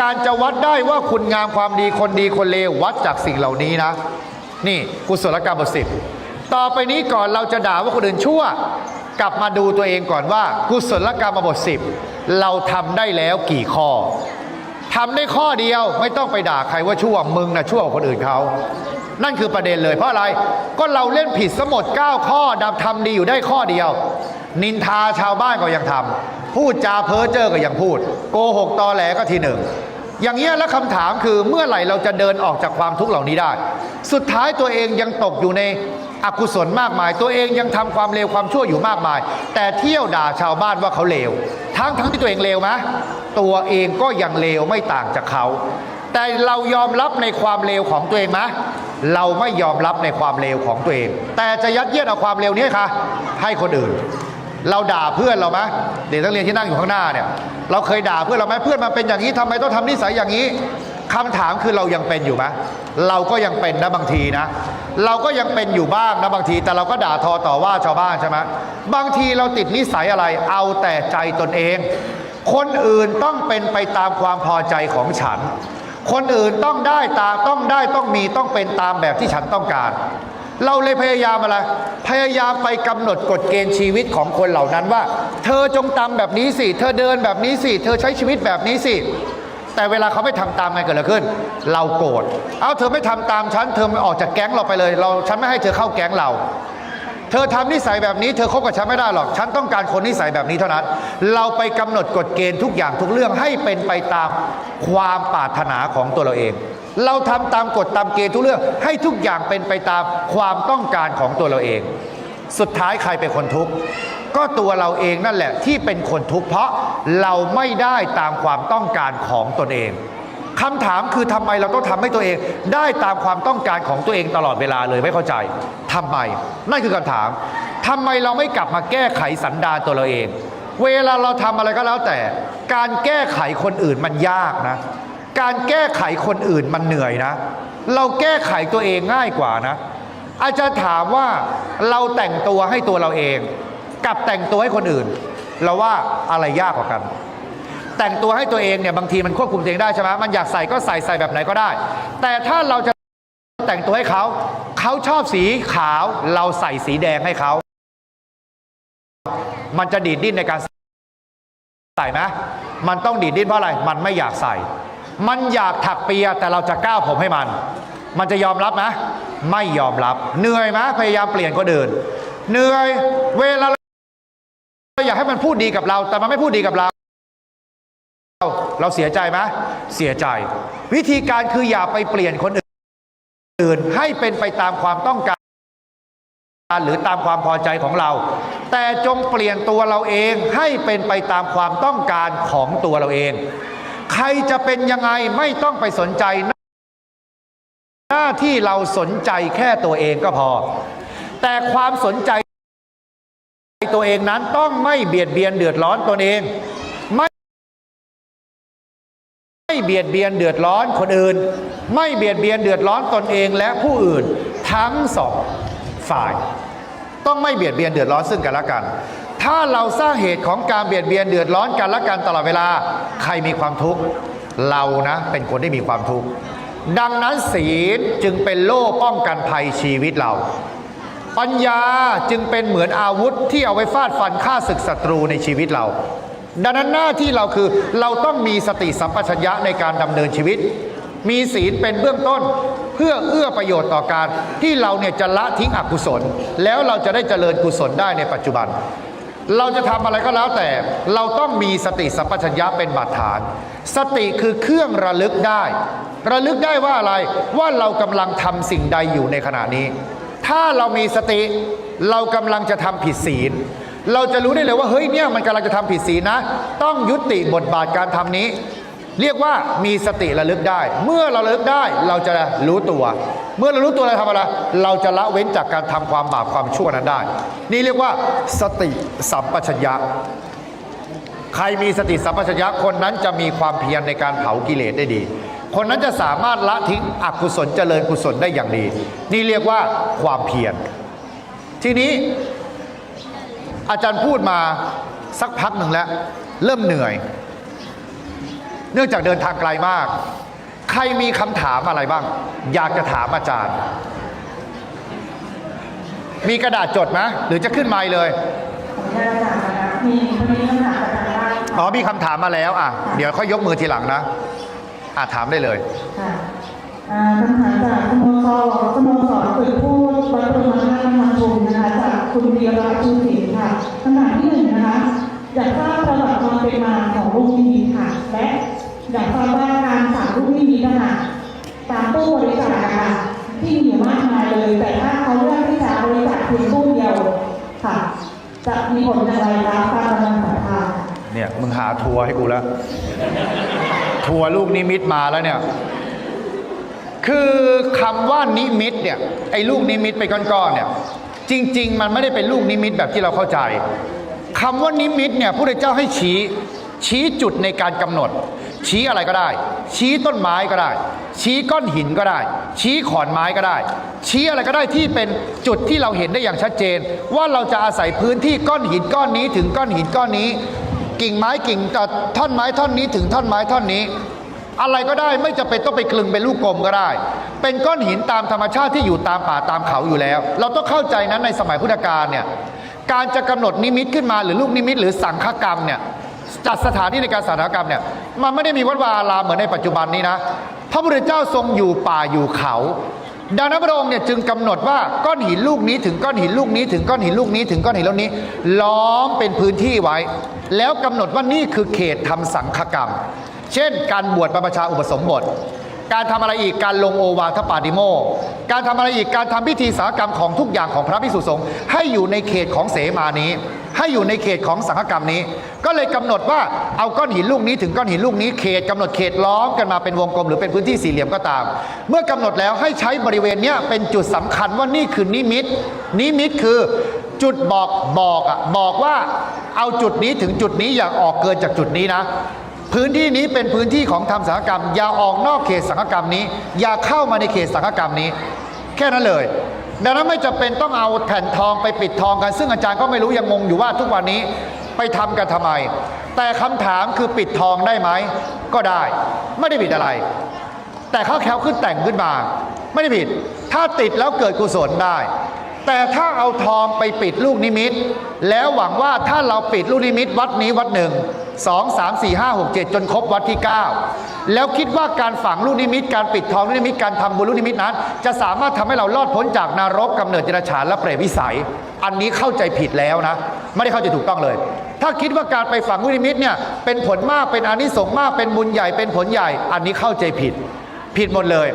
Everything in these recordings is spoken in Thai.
การจะวัดได้ว่าคุณงามความดีคนดีคนเลววัดจากสิ่งเหล่านี้นะ นี่กุศลกรรมบทสิบต่อไปนี้ก่อนเราจะด่าว่าคนอื่นชั่ว กลับมาดูตัวเองก่อนว่า กุศลกรรมบทสิบเราทำได้แล้วกี่ข้อทำได้ข้อเดียวไม่ต้องไปด่าใครว่าชั่วมึงนะชั่วคนอื่นเขานั่นคือประเด็นเลยเพราะอะไรก็เราเล่นผิดสมด 9 ข้อดำทำดีอยู่ได้ข้อเดียว นินทาชาวบ้านก็ยังทำพูดจาเพ้อเจ้อก็ยังพูด โกหกตอแหลก็ทีหนึ่ง อย่างเงี้ยแล้วคำถามคือเมื่อไหร่เราจะเดินออกจากความทุกข์เหล่านี้ได้ สุดท้ายตัวเองยังตกอยู่ในอกุศลมากมาย ตัวเองยังทำความเลวความชั่วอยู่มากมาย แต่เที่ยวด่าชาวบ้านว่าเขาเลว ทั้งทั้งที่ตัวเองเลวไหมตัวเองก็ยังเลวไม่ต่างจากเขา แต่เรายอมรับในความเลวของตัวเองไหมเราไม่ยอมรับในความเลวของตัวเอง แต่จะยัดเยียดเอาความเลวนี้ค่ะ ให้คนอื่น เราด่าเพื่อนเราไหม เด็กนักเรียนที่นั่งอยู่ข้างหน้าเนี่ยเราเคยด่าเพื่อนเราไหมเพื่อนมันเป็นอย่างนี้ทำไมต้องทำนิสัยอย่างนี้คำถามคือเรายังเป็นอยู่ไหมเราก็ยังเป็นนะบางทีนะ เราก็ยังเป็นอยู่บ้างนะบางที แต่เราก็ด่าทอต่อว่าชาวบ้านใช่ไหมบางทีเราติดนิสัยอะไรเอาแต่ใจตนเอง คนอื่นต้องเป็นไปตามความพอใจของฉัน คนอื่นต้องได้ตามต้องได้ต้องมีต้องเป็นตามแบบที่ฉันต้องการ เราเลยพยายามอะไร พยายามไปกำหนดกฎเกณฑ์ชีวิตของคนเหล่านั้นว่า เธอจงตามแบบนี้สิ เธอเดินแบบนี้สิ เธอใช้ชีวิตแบบนี้สิ แต่เวลาเขาไม่ทำตามไงเกิดอะไรขึ้น เราโกรธ เอาเธอไม่ทำตามฉัน เธอไม่ออกจากแก๊งเราไปเลย เรา ฉันไม่ให้เธอเข้าแก๊งเรา เธอทำนิสัยแบบนี้ เธอคบกับฉันไม่ได้หรอก ฉันต้องการคนนิสัยแบบนี้เท่านั้น เราไปกำหนดกฎเกณฑ์ทุกอย่างทุกเรื่องให้เป็นไปตามความปรารถนาของตัวเราเอง เราทำตามกฎตามเกณฑ์ทุกเรื่อง ให้ทุกอย่างเป็นไปตามความต้องการของตัวเราเอง สุดท้ายใครเป็นคนทุกข์ก็ตัวเราเองนั่นแหละที่เป็นคนทุกข์เพราะเราไม่ได้ตามความต้องการของตนเองคำถามคือทำไมเราต้องทำให้ตัวเอง ได้ตามความต้องการของตัวเองตลอดเวลาเลยไม่เข้าใจทำไม นั่นคือคำถามทำไมเราไม่กลับมาแก้ไขสันดานตัวเราเอง เวลาเราทำอะไรก็แล้วแต่ การแก้ไขคนอื่นมันยากนะ การแก้ไขคนอื่นมันเหนื่อยนะ เราแก้ไขตัวเองง่ายกว่านะ อาจจะถามว่าเราแต่งตัวให้ตัวเราเอง กับแต่งตัวให้คนอื่น เราว่าอะไรยากกว่ากัน แต่งตัวให้ตัวเองเนี่ยบางทีมันควบคุมตัวเองได้ใช่ไหมมันอยากใส่ก็ใส่ใส่แบบไหนก็ได้ แต่ถ้าเราจะแต่งตัวให้เขาเขาชอบสีขาวเราใส่สีแดงให้เขามันจะดีดดิ้นในการใส่ไหมมันต้องดีดดิ้นเพราะอะไร มันไม่อยากใส่ มันอยากถักเปียแต่เราจะก้าวผมให้มัน มันจะยอมรับไหมไม่ยอมรับ เหนื่อยไหมพยายามเปลี่ยนคนอื่นเหนื่อยเวลาเราอยากให้มันพูดดีกับเรา แต่มันไม่พูดดีกับเรา เราเสียใจไหมเสียใจ วิธีการคืออย่าไปเปลี่ยนคนอื่น ให้เป็นไปตามความต้องการหรือตามความพอใจของเรา แต่จงเปลี่ยนตัวเราเองให้เป็นไปตามความต้องการของตัวเราเอง ใครจะเป็นยังไงไม่ต้องไปสนใจ หน้าที่เราสนใจแค่ตัวเองก็พอ แต่ความสนใจตัวเองนั้นต้องไม่เบียดเบียนเดือดร้อนตนเอง ไม่ไม่เบียดเบียนเดือดร้อนคนอื่น ไม่เบียดเบียนเดือดร้อนตนเองและผู้อื่นทั้งสองฝ่าย ต้องไม่เบียดเบียนเดือดร้อนซึ่งกันและกัน ถ้าเราสร้างเหตุของการเบียดเบียนเดือดร้อนกันและกันตลอดเวลา ใครมีความทุกข์เรานะเป็นคนที่มีความทุกข์ดังนั้นศีลจึงเป็นโล่ป้องกันภัยชีวิตเรา ปัญญาจึงเป็นเหมือนอาวุธที่เอาไว้ฟาดฟันฆ่าศึกศัตรูในชีวิตเรา ดังนั้นหน้าที่เราคือเราต้องมีสติสัมปชัญญะในการดำเนินชีวิต มีศีลเป็นเบื้องต้น เพื่อเอื้อประโยชน์ต่อการที่เราเนี่ยจะละทิ้งอกุศล แล้วเราจะได้เจริญกุศลได้ในปัจจุบัน เราจะทำอะไรก็แล้วแต่ เราต้องมีสติสัมปชัญญะเป็นบาดฐาน สติคือเครื่องระลึกได้ ระลึกได้ว่าอะไรว่าเรากำลังทำสิ่งใดอยู่ในขณะนี้ ถ้าเรามีสติเรากำลังจะทำผิดศีล เราจะรู้ได้เลยว่าเฮ้ยเนี่ยมันกำลังจะทำผิดศีลนะ ต้องยุติบทบาทการทำนี้ เรียกว่ามีสติระลึกได้ เมื่อเราระลึกได้เราจะรู้ตัว เมื่อเรารู้ตัวเราทำอะไร เราจะละเว้นจากการทำความบาปความชั่วนั้นได้ นี่เรียกว่าสติสัมปชัญญะ ใครมีสติสัมปชัญญะคนนั้นจะมีความเพียรในการเผากิเลสได้ดี คนนั้นจะสามารถละทิ้งอกุศลเจริญกุศลได้อย่างดี นี่เรียกว่าความเพียร ทีนี้อาจารย์พูดมาสักพักหนึ่งแล้ว เริ่มเหนื่อย เนื่องจากเดินทางไกลมาก ใครมีคำถามอะไรบ้าง อยากจะถามอาจารย์ มีกระดาษจดไหมหรือจะขึ้นไมค์เลยขออนุญาตอาจารย์นะคะมีคนนี้คำถามจากทางบ้านอ๋อมีคำถามมาแล้วอะเดี๋ยวค่อยยกมือทีหลังนะอะถามได้เลยค่ะอ่าคำถามจากสโมสรสโมสรฝึกพูดวัดปริมาณธรรมชมนะคะจากคุณวีระชูศรีค่ะคำถามที่หนึ่งนะคะอยากทราบประวัติความเป็นมาของลูกนิมิตค่ะ และ อยากทราบว่าการสั่งลูกนิมิตนะคะตามตู้บริจาคนะคะที่มีอยู่มากมายเลย แต่ถ้าเขาเลือกที่จะบริจาคเพียงตู้เดียวค่ะ จะมีผลอย่างไรคะตามกำลังศรัทธาเนี่ยมึงหาทัวร์ให้กูแล้ว ทัวร์ลูกนิมิตมาแล้วเนี่ย คือคำว่านิมิตเนี่ยไอ้ลูกนิมิตไปก้อนๆเนี่ย จริง ๆ มันไม่ได้เป็นลูกนิมิตแบบที่เราเข้าใจคำว่านิมิตเนี่ยพระพุทธเจ้าให้ชี้ชี้จุดในการกำหนด ชี้อะไรก็ได้ ชี้ต้นไม้ก็ได้ ชี้ก้อนหินก็ได้ ชี้ขอนไม้ก็ได้ ชี้อะไรก็ได้ที่เป็นจุดที่เราเห็นได้อย่างชัดเจน ว่าเราจะอาศัยพื้นที่ก้อนหินก้อนนี้ถึงก้อนหินก้อนนี้ กิ่งไม้กิ่งท่อนไม้ท่อนนี้ถึงท่อนไม้ท่อนนี้ อะไรก็ได้ไม่จะเป็นต้องไปคลึงเป็นลูกกลมก็ได้ เป็นก้อนหินตามธรรมชาติที่อยู่ตามป่าตามเขาอยู่แล้ว เราต้องเข้าใจนั้นในสมัยพุทธกาลเนี่ยการจะกำหนดนิมิตขึ้นมาหรือลูกนิมิตหรือสังฆกรรมเนี่ย จัดสถานที่ในการสถานกรรมเนี่ยมันไม่ได้มีวัดวาอารามเหมือนในปัจจุบันนี้นะ พระพุทธเจ้าทรงอยู่ป่าอยู่เขา ดังนั้นพระองค์เนี่ยจึงกำหนดว่าก้อนหินลูกนี้ถึงก้อนหินลูกนี้ ถึงก้อนหินลูกนี้ถึงก้อนหินลูกนี้ ล้อมเป็นพื้นที่ไว้ แล้วกำหนดว่านี่คือเขตทำสังฆกรรม เช่น การบวชบรรพชาอุปสมบท การทำอะไรอีกการลงโอวาทปาติโมกข์การทำอะไรอีกการทำพิธีสากรรมของทุกอย่างของพระพิสุสงฆ์ให้อยู่ในเขตของเสมานี้ ให้อยู่ในเขตของสังฆกรรมนี้ ก็เลยกำหนดว่าเอาก้อนหินลูกนี้ถึงก้อนหินลูกนี้เขตกำหนดเขตล้อมกันมาเป็นวงกลมหรือเป็นพื้นที่สี่เหลี่ยมก็ตาม เมื่อกำหนดแล้วให้ใช้บริเวณเนี้ยเป็นจุดสำคัญว่านี่คือนิมิต นิมิตคือจุดบอกบอกอะบอกว่าเอาจุดนี้ถึงจุดนี้อย่าออกเกินจากจุดนี้นะ พื้นที่นี้เป็นพื้นที่ของทำสังฆกรรม อย่าออกนอกเขตสังฆกรรมนี้ อย่าเข้ามาในเขตสังฆกรรมนี้ แค่นั้นเลย ดังนั้นไม่จำเป็นต้องเอาแผ่นทองไปปิดทองกัน ซึ่งอาจารย์ก็ไม่รู้ยังงงอยู่ว่าทุกวันนี้ไปทำกันทำไม แต่คำถามคือปิดทองได้ไหมก็ได้ ไม่ได้ผิดอะไร แต่เขาแควขึ้นแต่งขึ้นมาไม่ได้ผิด ถ้าติดแล้วเกิดกุศลได้ แต่ถ้าเอาทองไปปิดลูกนิมิต แล้วหวังว่าถ้าเราปิดลูกนิมิตวัดนี้วัดหนึ่ง สองสามสี่ห้าหกเจ็ดจนครบวัดที่ 9 แล้วคิดว่าการฝังลูกนิมิต การปิดทองลูกนิมิตการทำบุญลูกนิมิตนั้น จะสามารถทำให้เรารอดพ้นจากนรกกำเนิดเจรฉานและเปรตวิสัย อันนี้เข้าใจผิดแล้วนะ ไม่ได้เข้าใจถูกต้องเลย ถ้าคิดว่าการไปฝังลูกนิมิตเนี่ยเป็นผลมากเป็นอนิสงส์มากเป็นบุญใหญ่เป็นผลใหญ่ อันนี้เข้าใจผิดผิดหมดเลย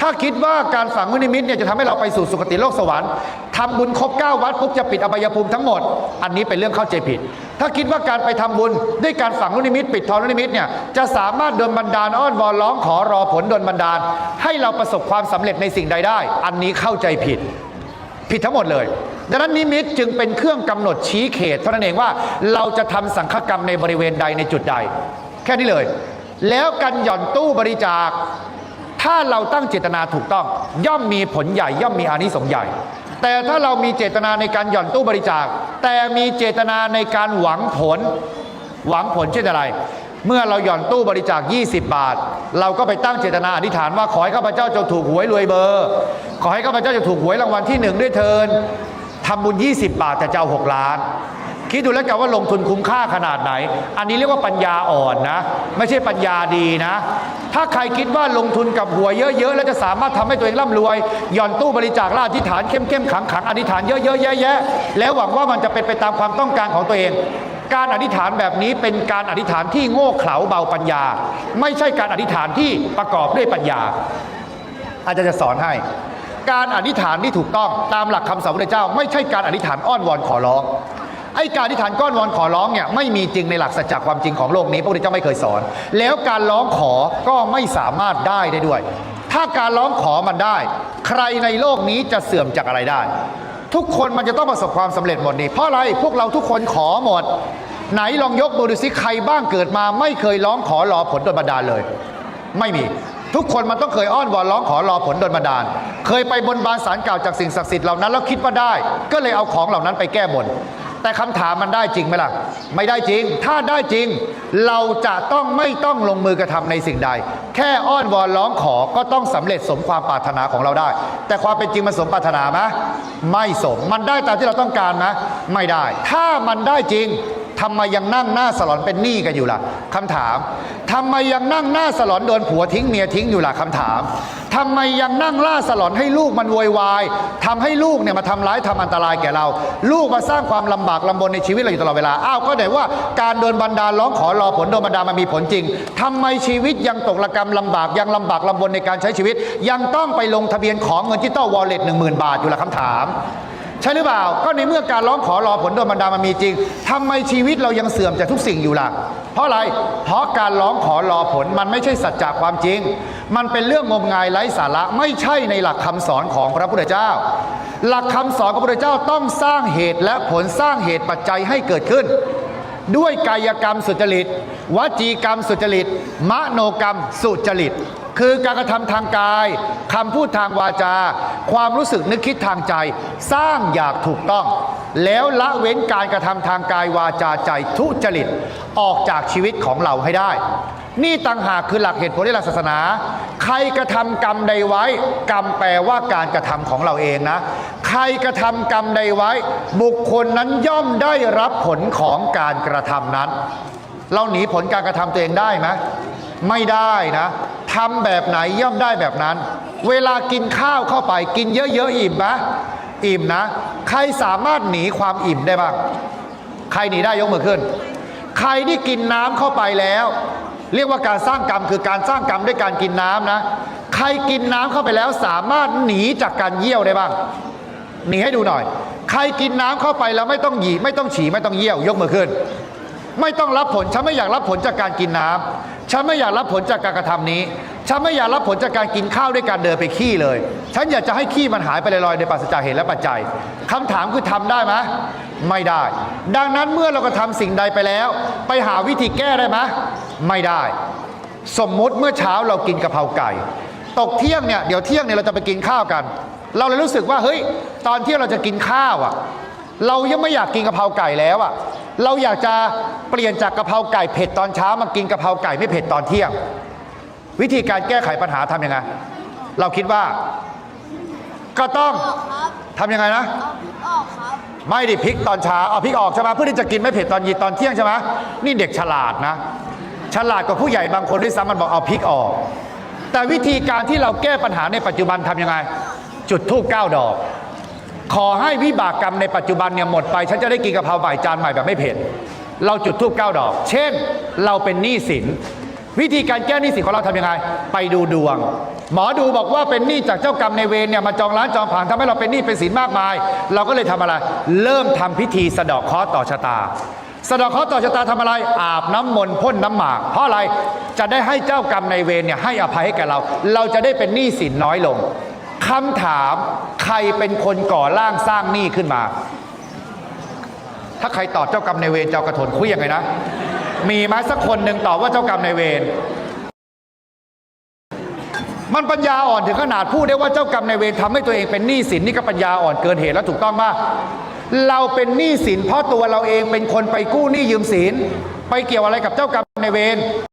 ถ้าคิดว่าการฝังลูกนิมิตเนี่ยจะทำให้เราไปสู่สุคติโลกสวรรค์ทำบุญครบ 9 วัดปุ๊บจะปิดอบายภูมิทั้งหมด อันนี้เป็นเรื่องเข้าใจผิด ถ้าคิดว่าการไปทำบุญด้วยการฝังลูกนิมิต ปิดทองลูกนิมิตเนี่ยจะสามารถดลบันดาลอ้อนวอนร้องขอรอผลดลบันดาล ให้เราประสบความสำเร็จในสิ่งใดได้ อันนี้เข้าใจผิด ผิดทั้งหมดเลยดังนั้นนิมิตจึงเป็นเครื่องกำหนดชี้เขตเท่านั้นเองว่าเราจะทำสังฆกรรมในบริเวณใดในจุดใด แค่นี้เลย แล้วการหย่อนตู้บริจาค ถ้าเราตั้งเจตนาถูกต้อง ย่อมมีผลใหญ่ย่อมมีอานิสงส์ใหญ่ แต่ถ้าเรามีเจตนาในการหย่อนตู้บริจาค แต่มีเจตนาในการหวังผล หวังผลเช่นอะไร เมื่อเราหย่อนตู้บริจาค 20 บาท เราก็ไปตั้งเจตนาอธิษฐานว่าขอให้ข้าพเจ้าจงถูกหวยรวยเบอร์ ขอให้ข้าพเจ้าจะถูกหวยรางวัลที่หนึ่งด้วยเทินทำบุญ 20 บาทแต่จะเอา6ล้าน คิดดูแล้วกันว่าลงทุนคุ้มค่าขนาดไหน อันนี้เรียกว่าปัญญาอ่อนนะ ไม่ใช่ปัญญาดีนะ ถ้าใครคิดว่าลงทุนกับหวยเยอะๆ แล้วจะสามารถทำให้ตัวเองร่ำรวย หย่อนตู้บริจาคละอธิษฐานเข้มๆขังๆอธิษฐานเยอะๆแยะๆแล้วหวังว่ามันจะเป็นไปตามความต้องการของตัวเองการอธิษฐานแบบนี้เป็นการอธิษฐานที่โง่เขลาเบาปัญญา ไม่ใช่การอธิษฐานที่ประกอบด้วยปัญญา อาจารย์จะสอนให้ การอธิษฐานที่ถูกต้องตามหลักคำสอนพระเจ้า ไม่ใช่การอธิษฐานอ้อนวอนขอร้อง ไอ้การอธิษฐานก้อนวอนขอร้องเนี่ยไม่มีจริงในหลักสัจจความจริงของโลกนี้พระพุทธเจ้าไม่เคยสอน แล้วการร้องขอก็ไม่สามารถได้ได้ด้วย ถ้าการร้องขอมันได้ ใครในโลกนี้จะเสื่อมจากอะไรได้ ทุกคนมันจะต้องประสบความสำเร็จหมดนี่เพราะอะไรพวกเราทุกคนขอหมด ไหนลองยกมือดูสิใครบ้างเกิดมาไม่เคยร้องขอรอผลโดนบันดาลเลย ไม่มีทุกคนมันต้องเคยอ้อนวอนร้องขอรอผลโดนบันดาล เคยไปบนบานสารกล่าวจากสิ่งศักดิ์สิทธิ์เหล่านั้นแล้วคิดว่าได้ ก็เลยเอาของเหล่านั้นไปแก้บน แต่คำถามมันได้จริงไหมล่ะ ไม่ได้จริง ถ้าได้จริง เราจะต้องไม่ต้องลงมือกระทำในสิ่งใด แค่อ้อนวอนร้องขอก็ต้องสำเร็จสมความปรารถนาของเราได้ แต่ความเป็นจริงมันสมปรารถนาไหมไม่สม มันได้ตามที่เราต้องการไหมไม่ได้ ถ้ามันได้จริง ทำไมยังนั่งหน้าสลอนเป็นหนี้กันอยู่ล่ะคำถามทำไมยังนั่งหน้าสลอนโดนผัวทิ้งเมียทิ้งอยู่ล่ะคำถามทำไมยังนั่งล่าสลอนให้ลูกมันโวยวายทำให้ลูกเนี่ยมาทำร้ายทำอันตรายแก่เรา ลูกมาสร้างความลำบากลำบนในชีวิตเราอยู่ตลอดเวลาอ้าวก็ไหนว่าการโดนบันดาลร้องขอรอผลโดนบันดาลมันมีผลจริงทำไมชีวิตยังตกระกรรมลำบากยังลำบากลำบนในการใช้ชีวิต ยังต้องไปลงทะเบียนของเงินดิจิตอลวอลเล็ตหนึ่งหมื่นบาทอยู่ล่ะคำถาม ใช่หรือเปล่า ก็ในเมื่อการร้องขอรอผลโดนบันดาลมันมีจริงทำไมชีวิตเรายังเสื่อมจากทุกสิ่งอยู่ล่ะ เพราะอะไร เพราะการร้องขอรอผลมันไม่ใช่สัจจะความจริง มันเป็นเรื่องงมงายไร้สาระไม่ใช่ในหลักคำสอนของพระพุทธเจ้า หลักคำสอนของพระพุทธเจ้าต้องสร้างเหตุและผลสร้างเหตุปัจจัยให้เกิดขึ้น ด้วยกายกรรมสุจริต วจีกรรมสุจริต มโนกรรมสุจริต คือการกระทำทางกายคำพูดทางวาจา ความรู้สึกนึกคิดทางใจ สร้างอยางถูกต้อง แล้วละเว้นการกระทำทางกายวาจาใจทุจริตออกจากชีวิตของเราให้ได้ นี่ต่างหากคือหลักเหตุผลในหลักศาสนา ใครกระทำกรรมใดไว้ กรรมแปลว่าการกระทำของเราเองนะ ใครกระทำกรรมใดไว้ บุคคลนั้นย่อมได้รับผลของการกระทำนั้น เราหนีผลการกระทำตัวเองได้ไหม ไม่ได้นะทำแบบไหนย่อมได้แบบนั้น เวลากินข้าวเข้าไปกินเยอะๆอิ่มไหมอิ่มนะ ใครสามารถหนีความอิ่มได้บ้าง ใครหนีได้ยกมือขึ้น ใครที่กินน้ำเข้าไปแล้ว เรียกว่าการสร้างกรรมคือการสร้างกรรมด้วยการกินน้ำนะ ใครกินน้ำเข้าไปแล้วสามารถหนีจากการเยี่ยวได้บ้าง หนีให้ดูหน่อย ใครกินน้ำเข้าไปแล้วไม่ต้องหยีไม่ต้องฉี่ไม่ต้องเยี่ยว ยกมือขึ้น ไม่ต้องรับผลฉันไม่อยากรับผลจากการกินน้ำ ฉันไม่อยากรับผลจากการกระทำนี้ ฉันไม่อยากรับผลจากการกินข้าวด้วยการเดินไปขี้เลย ฉันอยากจะให้ขี้มันหายไปลอยๆในปราศจากเหตุและปัจจัยคำถามคือทำได้ไหมไม่ได้ ดังนั้นเมื่อเรากระทำสิ่งใดไปแล้ว ไปหาวิธีแก้ได้ไหมไม่ได้ สมมุติเมื่อเช้าเรากินกะเพราไก่ ตกเที่ยงเนี่ยเดี๋ยวเที่ยงเนี่ยเราจะไปกินข้าวกัน เราเลยรู้สึกว่าเฮ้ยตอนเที่ยงเราจะกินข้าวอะ เรายังไม่อยากกินกะเพราไก่แล้วอะเราอยากจะเปลี่ยนจากกะเพราไก่เผ็ดตอนเช้ามากินกะเพราไก่ไม่เผ็ดตอนเที่ยง วิธีการแก้ไขปัญหาทำยังไง เราคิดว่า ก็ต้องออกครับทำยังไงนะเอาพริกออกครับไม่ดิพริกตอนเช้าเอาพริกออกใช่ไหมเพื่อที่จะกินไม่เผ็ดตอนเย็นตอนเที่ยงใช่ไหมนี่เด็กฉลาดนะ ฉลาดกว่าผู้ใหญ่บางคนด้วยซ้ำมันบอกเอาพริกออก แต่วิธีการที่เราแก้ปัญหาในปัจจุบันทำยังไง จุดธูปเก้าดอก ขอให้วิบากกรรมในปัจจุบันเนี่ยหมดไป ฉันจะได้กินกะเพราใหม่จานใหม่แบบไม่เผ็ดเราจุดธูปเก้าดอก เช่น เราเป็นหนี้สิน วิธีการแก้หนี้สินของเราทำยังไง ไปดูดวง หมอดูบอกว่าเป็นหนี้จากเจ้ากรรมในเวรเนี่ยมาจองร้านจองผางทำให้เราเป็นหนี้เป็นสินมากมาย เราก็เลยทำอะไร เริ่มทำพิธีสะเดาะเคราะห์ต่อชะตาสะเดาะเคราะห์ต่อชะตาทำอะไร อาบน้ำมนต์พ่นน้ำหมาก เพราะอะไรจะได้ให้เจ้ากรรมในเวรเนี่ยให้อภัยให้แก่เรา เราจะได้เป็นหนี้สินน้อยลง คำถามใครเป็นคนก่อร่างสร้างหนี้ขึ้นมา ถ้าใครตอบเจ้ากรรมในเวรเจ้ากระโถนคุยยังไงนะ มีไหมสักคนหนึ่งตอบว่าเจ้ากรรมในเวรมันปัญญาอ่อนถึงขนาดพูดได้ว่าเจ้ากรรมในเวรทำให้ตัวเองเป็นหนี้สินนี่ก็ปัญญาอ่อนเกินเหตุแล้วถูกต้องป่ะเราเป็นหนี้สินเพราะตัวเราเองเป็นคนไปกู้หนี้ยืมสิน ไปเกี่ยวอะไรกับเจ้ากรรมในเวร